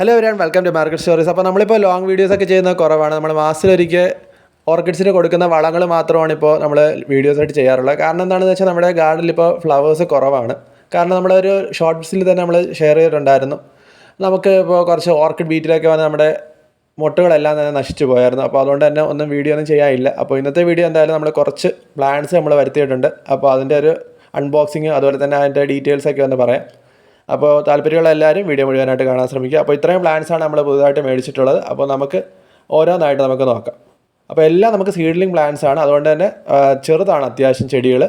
Hello വരാൻ welcome to market stories അപ്പോൾ നമ്മളിപ്പോൾ ലോങ് വീഡിയോസൊക്കെ ചെയ്യുന്നത് കുറവാണ്. നമ്മൾ മാസത്തിലൊരിക്കൽ ഓർക്കിഡ്സിന് കൊടുക്കുന്ന വളങ്ങൾ മാത്രമാണ് ഇപ്പോൾ നമ്മൾ വീഡിയോസായിട്ട് ചെയ്യാറുള്ളത്. കാരണം എന്താണെന്ന് വെച്ചാൽ നമ്മുടെ ഗാർഡനിൽ ഇപ്പോൾ ഫ്ലവേഴ്സ് കുറവാണ്. കാരണം നമ്മളൊരു ഷോർട്ട്സിൽ തന്നെ നമ്മൾ ഷെയർ ചെയ്തിട്ടുണ്ടായിരുന്നു. നമുക്ക് ഇപ്പോൾ കുറച്ച് ഓർക്കിഡ് ബീറ്റിലൊക്കെ വന്ന് നമ്മുടെ മുട്ടുകളെല്ലാം തന്നെ നശിച്ചു പോയായിരുന്നു. അപ്പോൾ അതുകൊണ്ട് തന്നെ ഒന്നും വീഡിയോ ഒന്നും ചെയ്യാനില്ല. അപ്പോൾ ഇന്നത്തെ വീഡിയോ എന്തായാലും നമ്മൾ കുറച്ച് പ്ലാൻസ് നമ്മൾ വരുത്തിയിട്ടുണ്ട്. അപ്പോൾ അതിന്റെ ഒരു അൺബോക്സിങ് അതുപോലെ തന്നെ അതിന്റെ ഡീറ്റെയിൽസൊക്കെ ഒന്ന് പറയാം. അപ്പോൾ താല്പര്യമുള്ള എല്ലാവരും വീഡിയോ മുഴുവനായിട്ട് കാണാൻ ശ്രമിക്കുക. അപ്പോൾ ഇത്രയും പ്ലാൻസാണ് നമ്മൾ പുതുതായിട്ട് മേടിച്ചിട്ടുള്ളത്. അപ്പോൾ നമുക്ക് ഓരോന്നായിട്ട് നമുക്ക് നോക്കാം. അപ്പോൾ എല്ലാം നമുക്ക് സീഡ്ലിംഗ് പ്ലാന്റ്സ് ആണ്. അതുകൊണ്ട് തന്നെ ചെറുതാണ് അത്യാവശ്യം ചെടികൾ.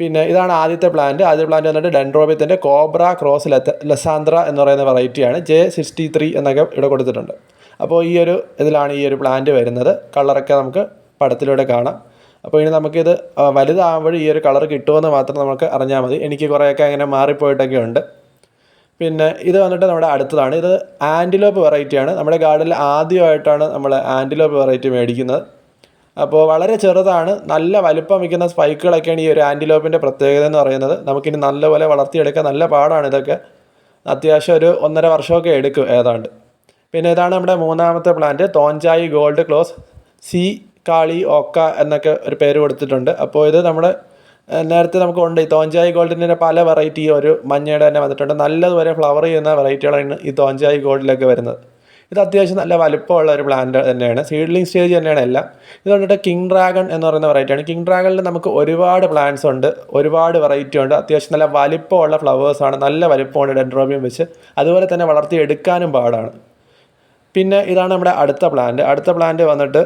പിന്നെ ഇതാണ് ആദ്യത്തെ പ്ലാന്റ് ആദ്യത്തെ പ്ലാന്റ് വന്നിട്ട് ഡെൻഡ്രോബിയത്തിന്റെ കോബ്ര ക്രോസ് ലെത്ത ലസാന്ത്ര എന്ന് പറയുന്ന വെറൈറ്റിയാണ് ജെ സിക്സ്റ്റി ത്രീ എന്നൊക്കെ ഇവിടെ കൊടുത്തിട്ടുണ്ട്. അപ്പോൾ ഈ ഒരു ഇതിലാണ് ഈ ഒരു പ്ലാന്റ് വരുന്നത്. കളറൊക്കെ നമുക്ക് പടത്തിലൂടെ കാണാം. അപ്പോൾ ഇനി നമുക്കിത് വലുതാകുമ്പോൾ ഈ ഒരു കളർ കിട്ടുമെന്ന് മാത്രം നമുക്ക് അറിഞ്ഞാൽ മതി. എനിക്ക് കുറേയൊക്കെ അങ്ങനെ മാറിപ്പോയിട്ടൊക്കെ ഉണ്ട് പിന്നെ ഇത് വന്നിട്ട് നമ്മുടെ അടുത്തതാണ്. ഇത് ആന്റിലോപ്പ് വെറൈറ്റിയാണ്. നമ്മുടെ ഗാർഡനിൽ ആദ്യമായിട്ടാണ് നമ്മൾ ആന്റിലോപ്പ് വെറൈറ്റി മേടിക്കുന്നത്. അപ്പോൾ വളരെ ചെറുതാണ്. നല്ല വലുപ്പം വയ്ക്കുന്ന സ്പൈക്കുകളൊക്കെയാണ് ഈ ഒരു ആന്റിലോപ്പിന്റെ പ്രത്യേകത എന്ന് പറയുന്നത്. നമുക്കിനി നല്ലപോലെ വളർത്തിയെടുക്കാൻ നല്ല പാടാണ് ഇതൊക്കെ. അത്യാവശ്യം ഒരു ഒന്നര വർഷമൊക്കെ എടുക്കും ഏതാണ്ട്. പിന്നെ ഇതാണ് നമ്മുടെ മൂന്നാമത്തെ പ്ലാന്റ് തോഞ്ചായി ഗോൾഡ് ക്ലോസ് സി കാളി ഓക്ക എന്നൊക്കെ ഒരു പേര് കൊടുത്തിട്ടുണ്ട്. അപ്പോൾ ഇത് നമ്മുടെ നേരത്തെ നമുക്ക് ഉണ്ട്. ഈ തോഞ്ചായി ഗോൾഡിന്റെ പല വെറൈറ്റി ഒരു മഞ്ഞയുടെ തന്നെ വന്നിട്ടുണ്ട്. നല്ലതുപോലെ ഫ്ലവർ ചെയ്യുന്ന വെറൈറ്റികളാണ് ഈ തോഞ്ചായി ഗോൾഡിലൊക്കെ വരുന്നത്. ഇത് അത്യാവശ്യം നല്ല വലുപ്പമുള്ള ഒരു പ്ലാന്റ് തന്നെയാണ്. സീഡ്ലിംഗ് സ്റ്റേജ് തന്നെയാണ് എല്ലാം. ഇത് കണ്ടിട്ട് കിങ് ഡ്രാഗൺ എന്ന് പറയുന്ന വെറൈറ്റിയാണ് കിങ് ഡ്രാഗണിൽ നമുക്ക് ഒരുപാട് പ്ലാന്റ്സ് ഉണ്ട്. ഒരുപാട് വെറൈറ്റി ഉണ്ട്. അത്യാവശ്യം നല്ല വലിപ്പമുള്ള ഫ്ലവേഴ്സാണ് നല്ല വലിപ്പമുണ്ട് ഡെൻഡ്രോബിയം വെച്ച് അതുപോലെ തന്നെ വളർത്തി എടുക്കാനും പാടാണ്. പിന്നെ ഇതാണ് നമ്മുടെ അടുത്ത പ്ലാന്റ് അടുത്ത പ്ലാന്റ് വന്നിട്ട്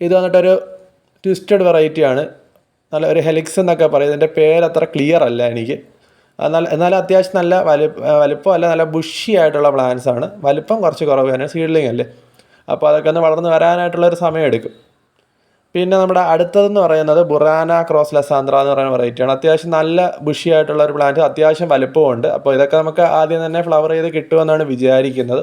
ഇത് വന്നിട്ടൊരു ട്വിസ്റ്റഡ് വെറൈറ്റിയാണ് നല്ല ഒരു ഹെലിക്സ് എന്നൊക്കെ പറയും. ഇതിന്റെ പേര് അത്ര ക്ലിയർ അല്ല എനിക്ക്. എന്നാൽ എന്നാലും അത്യാവശ്യം നല്ല വലി വലിപ്പമല്ല നല്ല ബുഷി ആയിട്ടുള്ള പ്ലാന്റ്സ് ആണ്. വലിപ്പം കുറച്ച് കുറവ് തന്നെ സീഡ്ലിംഗ് അല്ലേ? അപ്പോൾ അതൊക്കെ ഒന്ന് വളർന്ന് വരാനായിട്ടുള്ളൊരു സമയം എടുക്കും. പിന്നെ നമ്മുടെ അടുത്തതെന്ന് പറയുന്നത് ബുറാന ക്രോസ് ലസാന്ദ്ര എന്ന് പറയുന്ന വെറൈറ്റിയാണ് അത്യാവശ്യം നല്ല ബുഷി ആയിട്ടുള്ള ഒരു പ്ലാന്റ് അത്യാവശ്യം വലിപ്പമുണ്ട് അപ്പോൾ ഇതൊക്കെ നമുക്ക് ആദ്യം തന്നെ ഫ്ലവർ ചെയ്ത് കിട്ടുമെന്നാണ് വിചാരിക്കുന്നത്.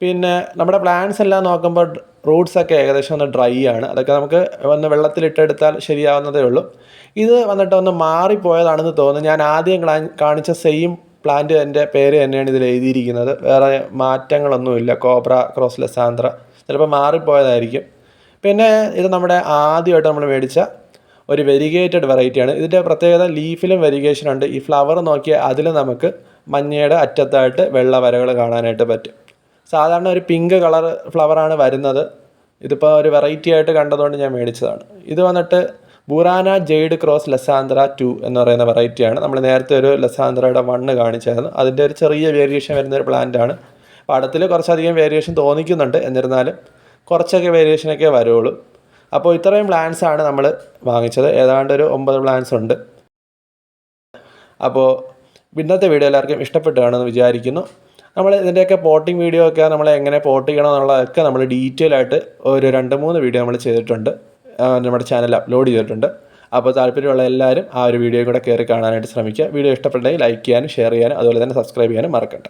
പിന്നെ നമ്മുടെ പ്ലാന്റ്സ് എല്ലാം നോക്കുമ്പോൾ റൂട്ട്സ് ഒക്കെ ഏകദേശം ഒന്ന് ഡ്രൈ ആണ്. അതൊക്കെ നമുക്ക് ഒന്ന് വെള്ളത്തിലിട്ടെടുത്താൽ ശരിയാവുന്നതേ ഉള്ളൂ. ഇത് വന്നിട്ട് ഒന്ന് മാറിപ്പോയതാണെന്ന് തോന്നുന്നു. ഞാൻ ആദ്യം കാണിച്ച സെയിം പ്ലാന്റ് എന്റെ പേര് തന്നെയാണ് ഇതിൽ എഴുതിയിരിക്കുന്നത്. വേറെ മാറ്റങ്ങളൊന്നുമില്ല. കോബ്ര ക്രോസ് ആന്ധ്ര ചിലപ്പോൾ മാറിപ്പോയതായിരിക്കും. പിന്നെ ഇത് നമ്മുടെ ആദ്യമായിട്ട് നമ്മൾ മേടിച്ച ഒരു വെരിഗേറ്റഡ് വെറൈറ്റിയാണ് ഇതിന്റെ പ്രത്യേകത ലീഫിലും വെരിഗേഷൻ ഉണ്ട്. ഈ ഫ്ലവർ നോക്കിയാൽ അതിൽ നമുക്ക് മഞ്ഞയുടെ അറ്റത്തായിട്ട് വെള്ള വരകൾ കാണാനായിട്ട് പറ്റും. സാധാരണ ഒരു പിങ്ക് കളർ ഫ്ലവറാണ് വരുന്നത്. ഇതിപ്പോൾ ഒരു വെറൈറ്റി ആയിട്ട് കണ്ടതുകൊണ്ട് ഞാൻ മേടിച്ചതാണ്. ഇത് വന്നിട്ട് ബുറാന ജെയ്ഡ് ക്രോസ് ലസാന്ദ്ര ടു എന്ന് പറയുന്ന വെറൈറ്റിയാണ് നമ്മൾ നേരത്തെ ഒരു ലസാന്ദ്രയുടെ മണ്ണ് കാണിച്ചായിരുന്നു. അതിന്റെ ഒരു ചെറിയ വേരിയേഷൻ വരുന്ന ഒരു പ്ലാന്റ് ആണ്. പടത്തിൽ കുറച്ചധികം വേരിയേഷൻ തോന്നിക്കുന്നുണ്ട്. എന്നിരുന്നാലും കുറച്ചൊക്കെ വേരിയേഷനൊക്കെ വരുള്ളൂ അപ്പോൾ ഇത്രയും പ്ലാന്റ്സ് ആണ് നമ്മൾ വാങ്ങിച്ചത്. ഏതാണ്ട് ഒരു ഒമ്പത് പ്ലാന്റ്സ് ഉണ്ട്. അപ്പോൾ ഇന്നത്തെ വീഡിയോ എല്ലാവർക്കും ഇഷ്ടപ്പെട്ടു കാണുമെന്ന് വിചാരിക്കുന്നു. നമ്മൾ ഇതിന്റെയൊക്കെ പോട്ടിംഗ് വീഡിയോ ഒക്കെ നമ്മൾ എങ്ങനെ പോട്ട് ചെയ്യണം എന്നുള്ളതൊക്കെ നമ്മൾ ഡീറ്റെയിൽ ആയിട്ട് ഒരു രണ്ട് മൂന്ന് വീഡിയോ നമ്മൾ ചെയ്തിട്ടുണ്ട്. നമ്മുടെ ചാനൽ അപ്ലോഡ് ചെയ്തിട്ടുണ്ട്. അപ്പോൾ താല്പര്യമുള്ള എല്ലാവരും ആ ഒരു വീഡിയോ കൂടെ കയറി കാണാനായിട്ട് ശ്രമിക്കുക. വീഡിയോ ഇഷ്ടപ്പെട്ടെങ്കിൽ ലൈക്ക് ചെയ്യാനും ഷെയർ ചെയ്യാനും അതുപോലെ തന്നെ സബ്സ്ക്രൈബ് ചെയ്യാനും മറക്കണ്ട.